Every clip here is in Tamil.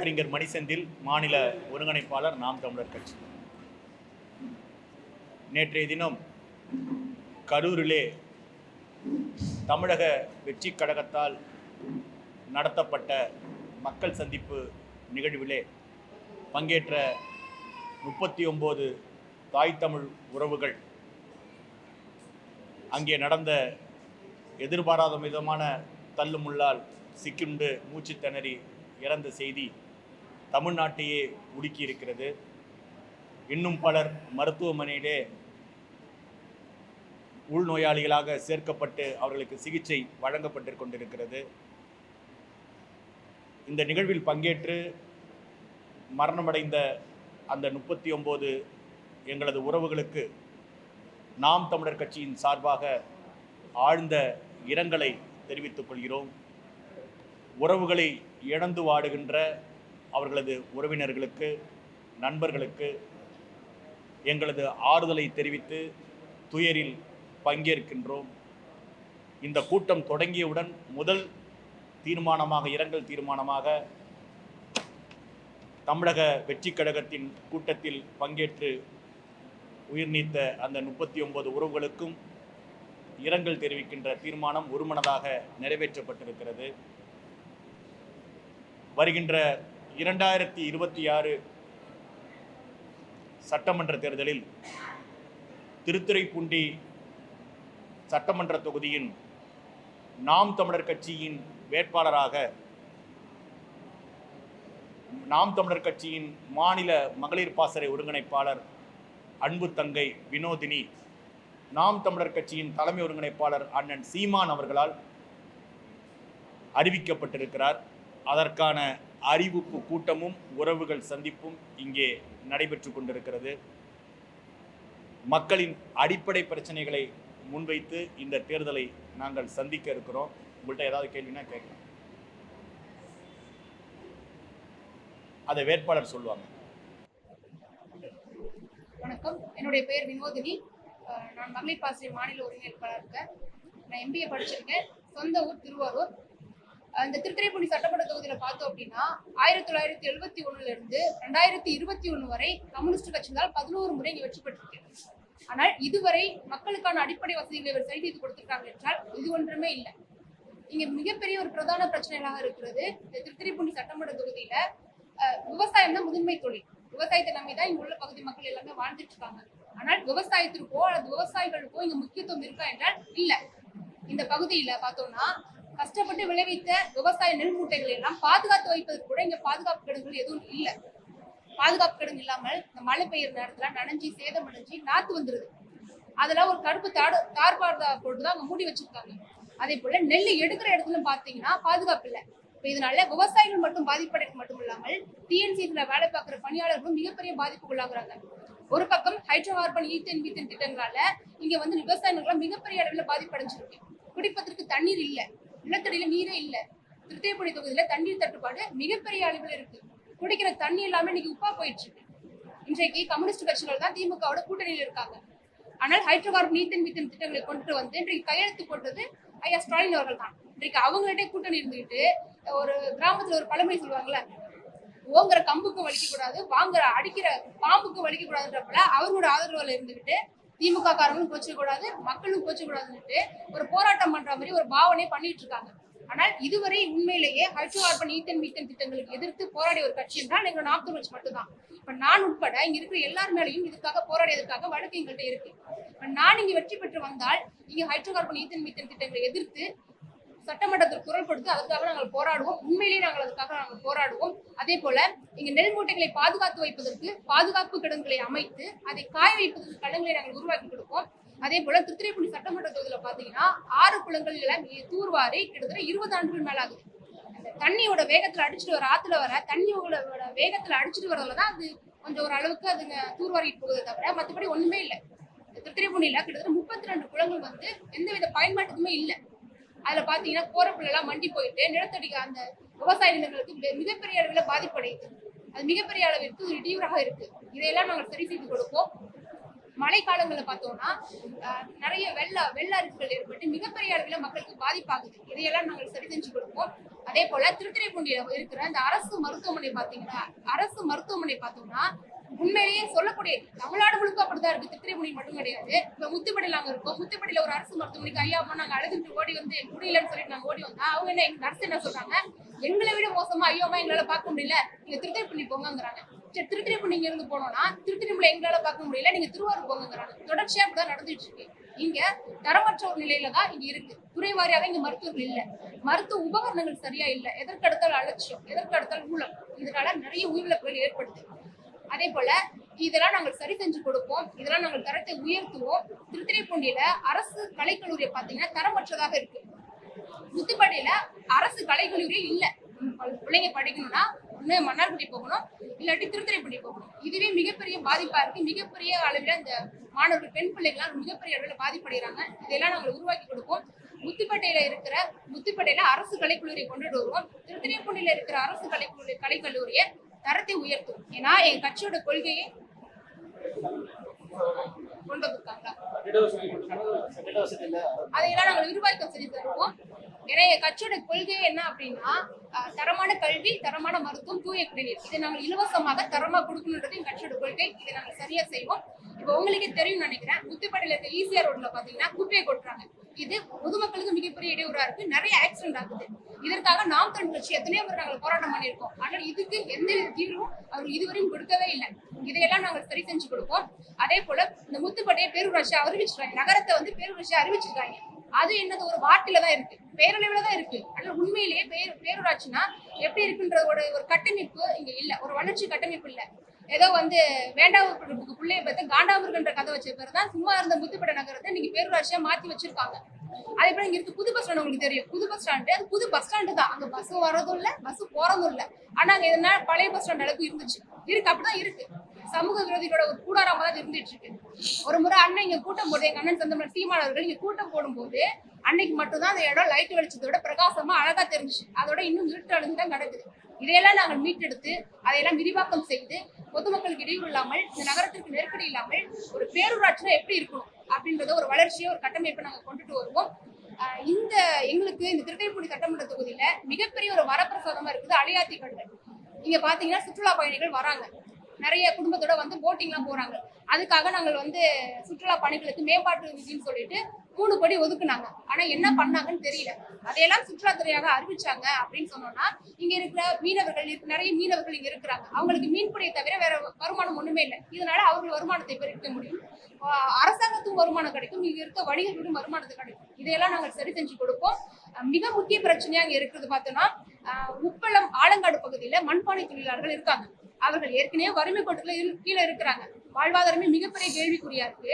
வழக்கறிஞர் மணிசெந்தில் மாநில ஒருங்கிணைப்பாளர் நாம் தமிழர் கட்சி. நேற்றைய தினம் கரூரிலே தமிழக வெற்றி கழகத்தால் நடத்தப்பட்ட மக்கள் சந்திப்பு நிகழ்விலே பங்கேற்ற முப்பத்தி ஒம்பது தாய் தமிழ் உறவுகள் அங்கே நடந்த எதிர்பாராத விதமான தள்ளுமுள்ளால் சிக்கிண்டு மூச்சு திணறி இறந்த செய்தி தமிழ்நாட்டையே உடுக்கி இருக்கிறது இன்னும் பலர் மருத்துவமனையிலே உள்நோயாளிகளாக சேர்க்கப்பட்டு அவர்களுக்கு சிகிச்சை வழங்கப்பட்டு கொண்டிருக்கிறது. இந்த நிகழ்வில் பங்கேற்று மரணமடைந்த அந்த முப்பத்தி ஒம்பது எங்களது உறவுகளுக்கு நாம் தமிழர் கட்சியின் சார்பாக ஆழ்ந்த இரங்கலை தெரிவித்துக் கொள்கிறோம். உறவுகளை இழந்து வாடுகின்ற அவர்களது உறவினர்களுக்கு நண்பர்களுக்கு எங்களது ஆறுதலை தெரிவித்து துயரில் பங்கேற்கின்றோம். இந்த கூட்டம் தொடங்கியவுடன் முதல் தீர்மானமாக இரங்கல் தீர்மானமாக தமிழக வெற்றி கழகத்தின் கூட்டத்தில் பங்கேற்று உயிர் நீத்த அந்த முப்பத்தி ஒன்பது உறவுகளுக்கும் இரங்கல் தெரிவிக்கின்ற தீர்மானம் ஒருமனதாக நிறைவேற்றப்பட்டிருக்கிறது. வருகின்ற இரண்டாயிரத்தி இருபத்தி ஆறு சட்டமன்ற தேர்தலில் திருத்துறைப்பூண்டி சட்டமன்ற தொகுதியின் நாம் தமிழர் கட்சியின் வேட்பாளராக நாம் தமிழர் கட்சியின் மாநில மகளிர் பாசறை ஒருங்கிணைப்பாளர் அன்பு தங்கை வினோதினி நாம் தமிழர் கட்சியின் தலைமை ஒருங்கிணைப்பாளர் அண்ணன் சீமான் அவர்களால் அறிவிக்கப்பட்டிருக்கிறார். அதற்கான அறிவிப்பு கூட்டமும் உறவுகள் சந்திப்பும் இங்கே நடைபெற்று கொண்டிருக்கிறது. மக்களின் அடிப்படை பிரச்சனைகளை முன்வைத்து இந்த தேர்தலை நாங்கள் சந்திக்க இருக்கிறோம். உங்கள்கிட்ட ஏதாவது கேள்வினா கேட்கலாம். அதை வேட்பாளர் சொல்லுவாங்க. வணக்கம். என்னுடைய பெயர் வினோதினி. நான் மகளிர் பாசிரியர் மாநில ஒருங்கிணைப்பாளர் இருக்கேன் நான் எம்பிஏ படிச்சிருக்கேன். சொந்த ஊர் திருவாரூர். இந்த திருத்துறைப்பூண்டி சட்டமன்ற தொகுதியில பார்த்தோம் அப்படின்னா ஆயிரத்தி தொள்ளாயிரத்தி எழுபத்தி ஒண்ணுல இருந்து ரெண்டாயிரத்தி இருபத்தி ஒன்று வரை கம்யூனிஸ்ட் கட்சியினால் பதினோரு முறை இங்கே வெற்றி பெற்றிருக்கிறது ஆனால் இதுவரை மக்களுக்கான அடிப்படை வசதிகளை இவர் சரி செய்து கொடுத்திருக்காங்க என்றால் இது ஒன்றுமே இல்லை. இங்க மிகப்பெரிய ஒரு பிரதான பிரச்சனைகளாக இருக்கிறது இந்த திருத்துறைப்பூண்டி சட்டமன்ற தொகுதியில அஹ், விவசாயம் தான் முதன்மை தொழில். விவசாயத்தை நம்பி தான் இங்க உள்ள பகுதி மக்கள் எல்லாமே வாழ்ந்துட்டு இருக்காங்க. ஆனால் விவசாயத்திற்கோ அல்லது விவசாயிகளுக்கோ இங்க முக்கியத்துவம் இருக்கா என்றால் இல்ல. இந்த பகுதியில பார்த்தோம்னா கஷ்டப்பட்டு விளைவித்த விவசாய நெல் மூட்டைகளை எல்லாம் பாதுகாத்து வைப்பதற்கு கூட இங்க பாதுகாப்பு கிடங்குகள் எதுவும் இல்லை. பாதுகாப்பு கிடங்கு இல்லாமல் இந்த மழை பெய்யுற நேரத்துல நனைஞ்சி சேதமடைஞ்சு நாத்து வந்துருது. அதெல்லாம் ஒரு கருப்பு தாடு தார்பார்தா போட்டு தான் அங்க மூடி வச்சிருக்காங்க. அதே போல நெல் எடுக்கிற இடத்துல பாத்தீங்கன்னா பாதுகாப்பு இல்லை. இப்போ இதனால விவசாயிகள் மட்டும் பாதிப்படைக்கு மட்டும் இல்லாமல் டிஎன்சிசில வேலை பார்க்குற பணியாளர்களும் மிகப்பெரிய பாதிப்புக்குள்ளாகுறாங்க ஒரு பக்கம் ஹைட்ரோ கார்பன் ஈத்தன் மீத்தன் திட்டங்களால இங்க வந்து விவசாயிகள் மிகப்பெரிய அளவில் பாதிப்படைஞ்சிருக்கு. குடிப்பதற்கு தண்ணீர் இல்லை. நிலத்தடியில நீரே இல்ல. திருத்தைப்பூடி தொகுதியில தண்ணீர் தட்டுப்பாடு மிகப்பெரிய அளவில் இருக்கு. குடிக்கிற தண்ணி எல்லாமே இன்னைக்கு உப்பா போயிட்டு இருக்கு. இன்றைக்கு கம்யூனிஸ்ட் கட்சிகள் தான் திமுகவோட கூட்டணியில் இருக்காங்க. ஆனால் ஹைட்ரோ கார்பன் நீத்தன் மீத்தன் திட்டங்களை கொண்டு வந்து இன்றைக்கு கையெழுத்து போட்டது ஐயா ஸ்டாலின் அவர்கள் தான். இன்றைக்கு அவங்கள்ட்டே கூட்டணி இருந்துகிட்டு ஒரு கிராமத்துல ஒரு பழமொழி சொல்லுவாங்கல்ல ஓங்குற கம்புக்கு வலிக்க கூடாது வாங்குற அடிக்கிற பாம்புக்கு வலிக்க கூடாதுன்றப்பல அவர்களோட ஆதரவுல இருந்துகிட்டு திமுக காரங்களும் கோச்சிக்கூடாது மக்களும் கோச்சிக்கூடாதுன்னுட்டு ஒரு போராட்டம் பண்ற மாதிரி ஒரு பாவனையை பண்ணிட்டு இருக்காங்க ஆனால் இதுவரை உண்மையிலேயே ஹைட்ரோ கார்பன் ஈத்தன் மீத்தன் திட்டங்களுக்கு எதிர்த்து போராடிய ஒரு கட்சி என்றால் எங்க நாக்தூர் கட்சி மட்டும்தான். இப்ப நான் உட்பட இங்க இருக்கிற எல்லார் மேலையும் இதுக்காக போராடியதற்காக வழக்கு எங்கள்கிட்ட இருக்கு. இப்ப நான் இங்க வெற்றி பெற்று வந்தால் இங்க ஹைட்ரோ கார்பன் ஈத்தன் மீத்தன் திட்டங்களை எதிர்த்து சட்டமன்றத்தில் குரல் கொடுத்து அதற்காக நாங்கள் போராடுவோம். உண்மையிலேயே நாங்கள் அதுக்காக நாங்கள் போராடுவோம். அதே போல இங்கு நெல் மூட்டைகளை பாதுகாத்து வைப்பதற்கு பாதுகாப்பு கிடங்குகளை அமைத்து அதை காய வைப்பதற்கு கடன்களை நாங்கள் உருவாக்கி கொடுப்போம். அதே போல திருத்துறைப்பூண்டி சட்டமன்ற தொகுதியில பாத்தீங்கன்னா ஆறு குளங்கள் எல்லாம் தூர்வாரி கிட்டத்தட்ட இருபது ஆண்டுகள் மேல ஆகுது. அந்த தண்ணியோட வேகத்துல அடிச்சுட்டு வர ஆத்துல வர தண்ணியோட வேகத்துல அடிச்சுட்டு வரதுல தான் அது கொஞ்சம் ஒரு அளவுக்கு அதுங்க தூர்வாரிட்டு போகுதே தவிர மற்றபடி ஒண்ணுமே இல்லை. திருத்துறைப்பூண்டியில கிட்டத்தட்ட முப்பத்தி ரெண்டு குளங்கள் வந்து எந்தவித பயன்பாட்டுக்குமே இல்லை. அதுல பாத்தீங்கன்னா கோரப்புல எல்லாம் மண்டி போயிட்டு நிலத்தடி அந்த விவசாய நிலங்களுக்கு மிகப்பெரிய அளவில் பாதிப்படையுது அது மிகப்பெரிய அளவிற்கு ஒரு இடையூறாக இருக்கு. இதையெல்லாம் நாங்கள் சரி செய்து கொடுப்போம். மழை காலங்களில் பார்த்தோம்னா நிறைய வெள்ள வெள்ள அரிப்புகள் ஏற்பட்டு மிகப்பெரிய அளவில் மக்களுக்கு பாதிப்பாகுது. இதையெல்லாம் நாங்கள் சரி செஞ்சு கொடுப்போம். அதே போல திருத்துறைப்பூண்டியில இருக்கிற அந்த அரசு மருத்துவமனை பார்த்தீங்கன்னா அரசு மருத்துவமனை பார்த்தோம்னா உண்மையிலேயே சொல்லக்கூடிய தமிழ்நாடு முழுக்க அப்படிதான் இருக்கு. திருத்துறைப்பூண்டி மட்டும் கிடையாது. இப்ப முத்துப்படியில் அங்க இருக்கோம். முத்துப்படியில ஒரு அரசு மருத்துவமனைக்கு ஐயா அம்மா நாங்க அழுதுட்டு ஓடி வந்து முடியலன்னு சொல்லிட்டு நாங்க ஓடி வந்தா அவங்க என்ன எங்க நர்ஸ் என்ன சொல்றாங்க? எங்களை விட மோசமா ஐயோ அம்மா எங்களால பார்க்க முடியல. நீங்க திருத்தணைப்பள்ளி போங்கிறாங்க சரி திருத்துறைப்பூண்டி இங்க இருந்து போனோம்னா திருத்துறைப்பூண்டி எங்களால பார்க்க முடியல. நீங்க திருவாரூர் போங்கிறாங்க தொடர்ச்சியா அப்படிதான் நடந்துட்டு இருக்கு. இங்க தரமற்ற ஒரு நிலையில தான் இங்க இருக்கு. துறை வாரியாக இங்க மருத்துவர்கள் இல்ல. மருத்துவ உபகரணங்கள் சரியா இல்ல. எதற்கடுத்தால் அலட்சியம் எதற்கடுத்தால் ஊழல். இதனால நிறைய உயிரிழப்புகள் ஏற்படுது. அதே போல இதெல்லாம் நாங்கள் சரி செஞ்சு கொடுப்போம். இதெல்லாம் நாங்கள் தரத்தை உயர்த்துவோம். திருத்துறைப்பூண்டியில அரசு கலைக்கல்லூரியை பாத்தீங்கன்னா தரமற்றதாக இருக்கு. முத்துப்பேட்டையில அரசு கலைக்கல்லூரியே இல்ல. பிள்ளைங்க படிக்கணும்னா ஒண்ணு மன்னார்குடி போகணும் இல்லாட்டி திருத்துறைப்பூண்டி போகணும். இதுவே மிகப்பெரிய பாதிப்பா இருக்கு. மிகப்பெரிய அளவில் அந்த மாணவர்கள் பெண் பிள்ளைகள்லாம் மிகப்பெரிய அளவில் பாதிப்படைகிறாங்க. இதெல்லாம் நாங்கள் உருவாக்கி கொடுப்போம். முத்துப்பேட்டையில இருக்கிற முத்துப்பேட்டையில அரசு கலைக்கல்லூரியை கொண்டுட்டு வருவோம். திருத்துறைப்பூண்டியில இருக்கிற அரசு கலைக்கல்லூரி கலைக்கல்லூரியை தரத்தை உயர்த்தும். ஏன்னா என் கட்சியோட கொள்கையை கொண்டு வந்திருக்காங்களா அதையெல்லாம் நாங்கள் விரிவாக்கம் செஞ்சு தருவோம் ஏன்னா என் கட்சியோட கொள்கை என்ன அப்படின்னா தரமான கல்வி தரமான மருத்துவம் தூய குடிநீர். இதை நாங்கள் இலவசமாக தரமா கொடுக்கணுன்றது என் கட்சியோட கொள்கை. இதை நாங்கள் சரியா செய்வோம். இப்போ உங்களுக்கே தெரியும் நினைக்கிறேன். முத்துப்பேட்டையில இருக்க ஈசிஆர் ரோட்ல பாத்தீங்கன்னா குப்பையை கொட்டுறாங்க. இது பொதுமக்களுக்கு மிகப்பெரிய இடையூறா இருக்கு. நிறைய ஆக்சிடென்ட் ஆகுது இதற்காக நாம் தமிழ் கட்சி எத்தனையோ பேர் நாங்கள் போராட்டம் பண்ணியிருக்கோம். ஆனால் இதுக்கு எந்த வித தீர்வும் அவர் இதுவரையும் கொடுக்கவே இல்லை. இதையெல்லாம் நாங்கள் சரி செஞ்சு கொடுப்போம். அதே போல இந்த முத்துப்பட்டையை பேரூராட்சி அறிவிச்சிருக்காங்க. நகரத்தை வந்து பேரூராட்சி அறிவிச்சிருக்காங்க. அது என்னது? ஒரு வார்த்தையில தான் இருக்கு. பேரளவுல தான் இருக்கு. ஆனால் உண்மையிலேயே பேர் பேரூராட்சினா எப்படி இருக்குன்றதோட ஒரு கட்டமைப்பு இங்க இல்ல. ஒரு வளர்ச்சி கட்டமைப்பு இல்லை. ஏதோ வந்து வேண்டாவுக்கு பிள்ளைய பார்த்து காண்டாமிருகன்ற கதை வச்ச பேர் தான் சும்மா இருந்த முத்துப்பட நகரத்தை இன்னைக்கு பேரூராட்சியா மாத்தி வச்சிருக்காங்க. அதே போல இங்க இருக்கு? புது பஸ் ஸ்டாண்ட் உங்களுக்கு தெரியும். புது பஸ் ஸ்டாண்டு அது புது பஸ் ஸ்டாண்டு தான். அங்க பஸ் வரதும் இல்ல பஸ் போறதும் இல்ல. ஆனா அங்க எதனா பழைய பஸ் ஸ்டாண்ட் அளவுக்கு இருந்துச்சு. இருக்கு அப்படிதான் இருக்கு. சமூக விரோதிகளோட ஒரு கூடாரமா தான் இருந்துட்டு இருக்கு. ஒரு முறை அண்ணன் இங்க கூட்டம் போட்டு எங்க அண்ணன் சொந்த சீமானவர்கள் இங்க கூட்டம் போடும்போது அன்னைக்கு மட்டும்தான் அந்த இடம் லைட் வெளிச்சத்தோட பிரகாசமா அழகா தெரிஞ்சுச்சு. அதோட இன்னும் இருட்டு அடைஞ்சு தான் கிடக்குது. இதையெல்லாம் நாங்கள் மீட்டெடுத்து அதையெல்லாம் விரிவாக்கம் செய்து பொதுமக்களுக்கு இடையூறு இல்லாமல் இந்த நகரத்திற்கு நெருக்கடி இல்லாமல் ஒரு பேரூராட்சினா எப்படி இருக்கணும் அப்படின்றத ஒரு வளர்ச்சியை ஒரு கட்டமைப்பை நாங்கள் கொண்டுட்டு வருவோம். இந்த எங்களுக்கு இந்த திருக்கைப்பூடி சட்டமன்ற தொகுதியில மிகப்பெரிய ஒரு வரப்பிரசாதமா இருக்குது அலையாத்தி கண்கள் இங்க பாத்தீங்கன்னா சுற்றுலா பயணிகள் வராங்க. நிறைய குடும்பத்தோட வந்து போட்டிங்லாம் போறாங்க. அதுக்காக நாங்கள் வந்து சுற்றுலா பணிகளுக்கு மேம்பாட்டு விதின்னு சொல்லிட்டு மூணு கோடி ஒதுக்குனாங்க. ஆனா என்ன பண்ணாங்கன்னு தெரியல. அதையெல்லாம் சுற்றுலாத்துறையாக அறிவிச்சாங்க அப்படின்னு சொன்னோம்னா இங்க இருக்கிற மீனவர்கள் நிறைய மீனவர்கள் இங்க இருக்கிறாங்க. அவங்களுக்கு மீன்பிடியை தவிர வேற வருமானம் ஒண்ணுமே இல்லை. இதனால அவர்கள் வருமானத்தை பெருக்க முடியும். அரசாங்கத்துக்கும் வருமானம் கிடைக்கும். இங்க இருக்க வணிகர்களுக்கும் வருமானத்தை கிடைக்கும். இதையெல்லாம் நாங்கள் சரி செஞ்சு கொடுப்போம். மிக முக்கிய பிரச்சனையா இங்க இருக்கிறது பார்த்தோம்னா உப்பளம் ஆலங்காடு பகுதியில மண்பானை தொழிலாளர்கள் இருக்காங்க. அவர்கள் ஏற்கனவே வறுமை கோட்டுல இரு- கீழே இருக்கிறாங்க. வாழ்வாதாரமே மிகப்பெரிய கேள்விக்குறியா இருக்கு.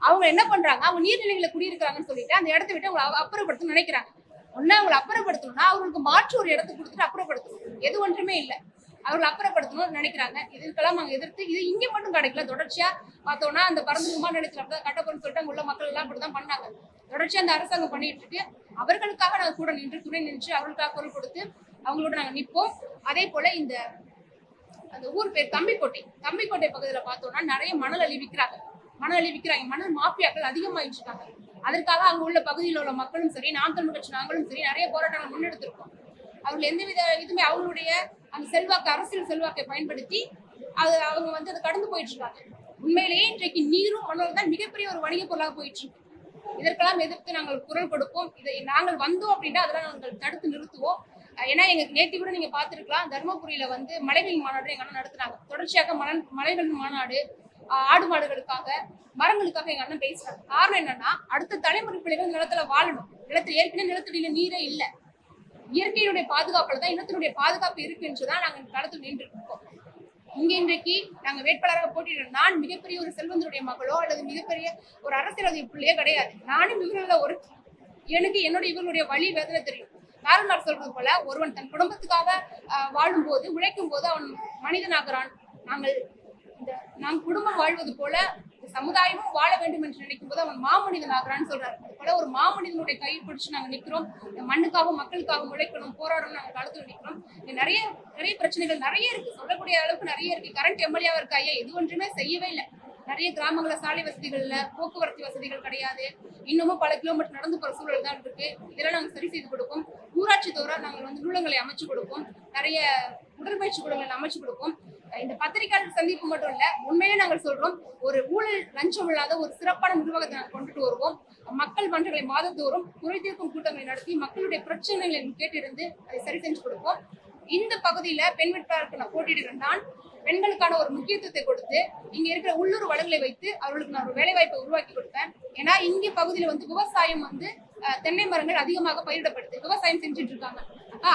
அவங்க என்ன பண்றாங்க? அவங்க நீர்நிலைகளை குடியிருக்கிறாங்கன்னு சொல்லிட்டு அந்த இடத்த விட்டு அவங்களை அ- அப்புறப்படுத்தணும்னு நினைக்கிறாங்க. ஒண்ணு அவங்களை அப்புறப்படுத்தணும்னா அவங்களுக்கு மாற்று ஒரு இடத்த கொடுத்துட்டு அப்புறப்படுத்தணும். எது ஒன்றுமே இல்லை. அவங்களை அப்புறப்படுத்தணும்னு நினைக்கிறாங்க. இதுக்கெல்லாம் நாங்கள் எதிர்த்து இது இங்கே மட்டும் கிடைக்கல. தொடர்ச்சியாக பார்த்தோம்னா அந்த பறந்து விமான நிலையத்துல கட்டப்போன்னு சொல்லிட்டு அங்க உள்ள மக்கள் எல்லாம் அப்படிதான் பண்ணாங்க. தொடர்ச்சியாக அந்த அரசாங்கம் பண்ணிட்டு இருக்கு. அவர்களுக்காக நாங்கள் கூட நின்று துணை நின்று அவர்களுக்காக குரல் கொடுத்து அவங்களோட நாங்கள் நிற்போம் அதே போல இந்த அந்த ஊர் பேர் தம்பிக்கோட்டை. தம்பிக்கோட்டை பகுதியில் பார்த்தோம்னா நிறைய மணல் அழிவிக்கிறாங்க. விற்கிறாங்க மணல் விற்கிறாங்க மணல் மாஃபியாக்கள் அதிகமாயிட்டு இருக்காங்க அதற்காக அங்க உள்ள பகுதியில் உள்ள மக்களும் சரி நாம் தமிழ் கட்சி நாங்களும் சரி நிறைய போராட்டங்கள் முன்னெடுத்திருக்கோம். அவர்கள் எந்தவித இதுமே அவங்களுடைய அந்த செல்வாக்கு அரசியல் செல்வாக்கை பயன்படுத்தி அது அவங்க வந்து அதை கடந்து போயிட்டு இருக்காங்க உண்மையிலேயே இன்றைக்கு நீரும் மணலும் தான் மிகப்பெரிய ஒரு வணிக பொருளாக போயிட்டு இருக்கு இதற்கெல்லாம் எதிர்த்து நாங்கள் குரல் கொடுப்போம். இதை நாங்கள் வந்தோம் அப்படின்னா அதெல்லாம் நாங்கள் தடுத்து நிறுத்துவோம். ஏன்னா எங்க நேற்று கூட நீங்க பாத்துருக்கலாம் தருமபுரியில வந்து மலைகளின் மாநாடு எங்க அண்ணன் நடத்துனாங்க. தொடர்ச்சியாக மலை மலைகளின் மாநாடு ஆடு மாடுகளுக்காக மரங்களுக்காக எங்க அண்ணன் பேசுறாங்க காரணம் என்னன்னா அடுத்த தலைமுறை பிள்ளைகள் நிலத்துல வாழணும். நிலத்துல ஏற்கனவே நிலத்தடியில நீரே இல்ல. இயற்கையினுடைய பாதுகாப்புல தான் இனத்தினுடைய பாதுகாப்பு இருக்குன்றதான் நாங்க இந்த களத்தில் நின்று இருக்கோம் இங்க இன்றைக்கு நாங்க வேட்பாளராக போட்டியிடுறோம் நான் மிகப்பெரிய ஒரு செல்வந்தருடைய மகளோ அல்லது மிகப்பெரிய ஒரு அரசியல் பிள்ளையோ கிடையாது. நானும் இவர்கள ஒரு எனக்கு என்னுடைய இவர்களுடைய வழி வேதனை தெரியும். காரணம் சொல்றது போல ஒருவன் தன் குடும்பத்துக்காக வாழும் போது உழைக்கும் போது அவன் மனிதனாகிறான். நாங்கள் நாம் குடும்பம் வாழ்வது போல இந்த சமுதாயமும் வாழ வேண்டும் என்று நினைக்கும் போது அவன் மாமனிதன் ஆகிறான்னு சொல்றாரு. அது போல ஒரு மாமனிதனுடைய கை பிடிச்சு நாங்க நிக்கிறோம். இந்த மண்ணுக்காகவும் மக்களுக்காகவும் உழைக்கணும் போராடணும் நாங்க களத்துல நிக்கிறோம். நிறைய நிறைய பிரச்சனைகள் நிறைய இருக்கு. சொல்லக்கூடிய அளவுக்கு நிறைய இருக்கு. கரண்ட் எம்எல்ஏவா இருக்க? ஐயா எது ஒன்றுமே செய்யவே இல்லை. நிறைய கிராமங்கள சாலை வசதிகள் இல்ல போக்குவரத்து வசதிகள் கிடையாது. இன்னமும் பல கிலோமீட்டர் நடந்து போற சூழல் தான் இருக்கு. இதெல்லாம் நாங்க சரி செய்து கொடுப்போம். ஊராட்சி தோறும் நாங்கள் வந்து நூலகங்களை அமைச்சு கொடுப்போம். நிறைய உடற்பயிற்சி கூடங்களை அமைச்சு கொடுப்போம். இந்த பத்திரிகையாளர் சந்திப்பு மட்டும் இல்ல உண்மையிலே நாங்கள் சொல்றோம் ஒரு ஊழல் லஞ்சம் இல்லாத ஒரு சிறப்பான நிர்வாகத்தை நாங்கள் கொண்டுட்டு வருவோம். மக்கள் மன்றங்களை மாதத்தோறும் குறைதீர்க்கும் கூட்டங்களை நடத்தி மக்களுடைய பிரச்சனைகளை கேட்டிருந்து அதை சரி செஞ்சு கொடுப்போம். இந்த பகுதியில பெண் வேட்பாளருக்கு நான் போட்டியிடுகிறேன். நான் பெண்களுக்கான ஒரு முக்கியத்துவத்தை கொடுத்து இங்க இருக்கிற உள்ளூர் வளங்களை வைத்து அவர்களுக்கு நான் ஒரு வேலை வாய்ப்பை உருவாக்கி கொடுப்பேன். ஏன்னா இங்க பகுதியில வந்து விவசாயம் வந்து தென்னை மரங்கள் அதிகமாக பயிரிடப்படுது. விவசாயம் செஞ்சுட்டு இருக்காங்க.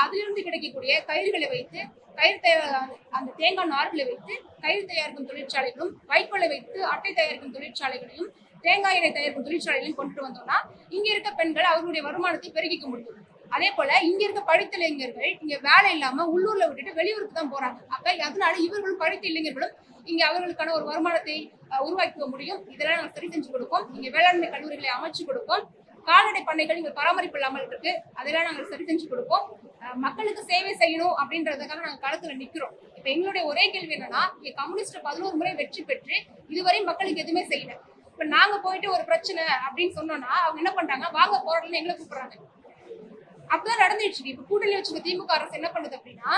அதிலிருந்து கிடைக்கக்கூடிய கயிறுகளை வைத்து கயிறு தயார் அந்த தேங்காய் நார்களை வைத்து கயிறு தயாரிக்கும் தொழிற்சாலைகளும் வைக்கோலை வைத்து அட்டை தயாரிக்கும் தொழிற்சாலைகளையும் தேங்காய் எண்ணெய் தயாரிக்கும் தொழிற்சாலைகளையும் கொண்டு வந்தோம்னா இங்க இருக்க பெண்கள் அவர்களுடைய வருமானத்தை பெருகிக்க முடியும். அதே போல இங்க இருக்க படித்த இளைஞர்கள் இங்க வேலை இல்லாம உள்ளூர்ல விட்டுட்டு வெளியூருக்கு தான் போறாங்க. அப்ப அதனால இவர்களும் படித்த இளைஞர்களும் இங்க அவர்களுக்கான ஒரு வருமானத்தை உருவாக்கிக்க முடியும். இதெல்லாம் நாங்கள் சரி செஞ்சு கொடுப்போம். இங்க வேளாண்மை கல்லூரிகளை அமைச்சு கொடுப்போம். கால்நடை பண்ணைகள் இங்க பராமரிப்பு இல்லாமல் இருக்கு. அதெல்லாம் நாங்கள் சரி செஞ்சு கொடுப்போம். மக்களுக்கு சேவை செய்யணும் அப்படின்றதுக்காக நாங்கள் களத்துல நிக்கிறோம். இப்ப எங்களுடைய ஒரே கேள்வி என்னன்னா இங்க கம்யூனிஸ்ட் பதினோரு முறை வெற்றி பெற்று இதுவரை மக்களுக்கு எதுவுமே செய்யல. இப்ப நாங்க போயிட்டு ஒரு பிரச்சனை அப்படின்னு சொன்னோம்னா அவங்க என்ன பண்றாங்க வாங்க போராடலாம் எங்களை கூப்பிடுறாங்க. அப்பதான் நடந்துச்சு இப்ப கூட்டணி வச்சுக்க திமுக அரசு என்ன பண்ணுது அப்படின்னா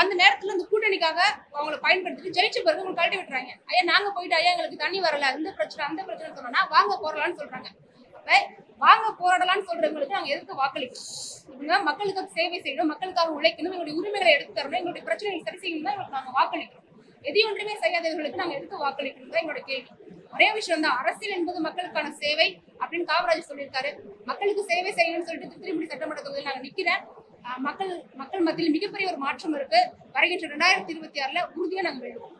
அந்த நேரத்துல இந்த கூட்டணிக்காக அவங்கள பயன்படுத்திட்டு ஜெயிச்ச பிறகு உங்களுக்கு கழட்டி விட்டுறாங்க. ஐயா நாங்க போயிட்டு ஐயா எங்களுக்கு தண்ணி வரல. இந்த பிரச்சனை அந்த பிரச்சனை சொன்னோம்னா வாங்க போறலாம்னு சொல்றாங்க. வாங்க போராடலாம்னு சொல்றவங்களுக்கு நாங்க எதிர்த்து வாக்களிக்கணும்? இவங்க மக்களுக்கு சேவை செய்யணும் மக்களுக்காக உழைக்கணும் எங்களுடைய உரிமைகளை எடுத்து தரணும் எங்களுடைய பிரச்சனைகளை சரி செய்யணும் தான் நாங்க வாக்களிக்கிறோம். எதையும் ஒன்றுமே செய்யாதவர்களுக்கு நாங்க எதிர்த்து வாக்களிக்கணும் தான் எங்களோட கேள்வி. ஒரே விஷயம் தான் அரசியல் என்பது மக்களுக்கான சேவை அப்படின்னு காமராஜர் சொல்லியிருக்காரு. மக்களுக்கு சேவை செய்யணும்னு சொல்லிட்டு திருத்திரிப்படி சட்டமன்ற தொகுதியில் நாங்க நிக்கிறேன். மக்கள் மக்கள் மத்தியில் மிகப்பெரிய ஒரு மாற்றம் இருக்கு. வருகின்ற ரெண்டாயிரத்தி இருபத்தி ஆறுல உறுதியா நாங்க வெல்லுவோம்